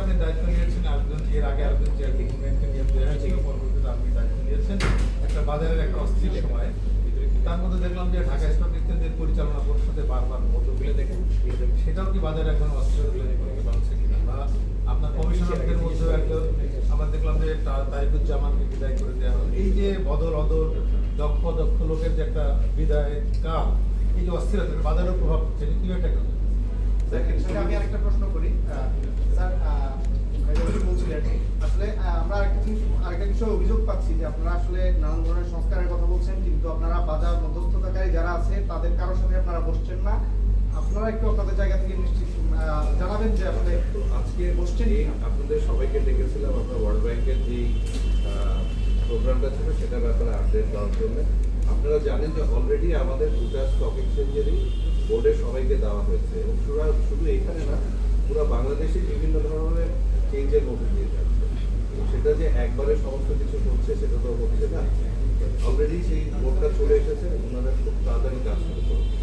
আপনি দায়িত্ব নিয়েছেন আরেকজন এর আগে আরেকজন চেয়ারম্যানকে নিয়ে দেওয়া ছিল পরবর্তীতে আপনি দায়িত্ব নিয়েছেন। একটা বাজারের একটা অস্থির সময়। তার মধ্যে দেখলাম যে ঢাকা স্টক এক্সচেঞ্জের পরিচালনা পরিষদে বারবার মধ্যগুলো দেখেন। সেটাও কি বাজারে এখন অস্থির বাড়ছে কিনা? বা আপনার কমিশনারদের মধ্যেও একটা আমরা দেখলাম যে তারিকুজ্জামানকে বিদায় করে দেওয়া হলো। এই যে বদল অদল দক্ষ দক্ষ লোকের যে একটা বিদায় কাল এই যে অস্থিরতা বাজারের প্রভাব এটা কীভাবে একটা দেখেন, আমি আরেকটা প্রশ্ন করি। আমরা আরেকটা জিনিস আরেকটা বিষয়ে অভিযোগ পাচ্ছি যে আপনারা আসলে নানান ধরনের সংস্কারের কথা বলছেন, কিন্তু আপনারা বাজার মধ্যস্থতাকারী যারা আছে, তাদের কারোর সাথে আপনারা বসছেন না। আপনারা একটু আপনাদের জায়গা থেকে নিশ্চিত জানাবেন যে আসলে আজকে বসছেন আপনাদের সবাইকে ডেকেছিলাম আমরা ওয়ার্ল্ড ব্যাংকের যে প্রোগ্রামটা ছিল সেটার ব্যাপারে আপডেট দেওয়ার জন্য। আপনারা জানেন যে অলরেডি আমাদের দুটা স্টক এক্সচেঞ্জেরই বোর্ডে সবাইকে দেওয়া হয়েছে। এবং শুধু এখানে না, পুরো বাংলাদেশে বিভিন্ন ধরনের চেঞ্জের মধ্যে দিয়ে যাচ্ছে তো সেটা যে একবারে সমস্ত কিছু হচ্ছে, সেটা তো হচ্ছে না। অলরেডি সেই বোর্ডটা চলে এসেছে, ওনারা খুব তাড়াতাড়ি কাজ শুরু করবে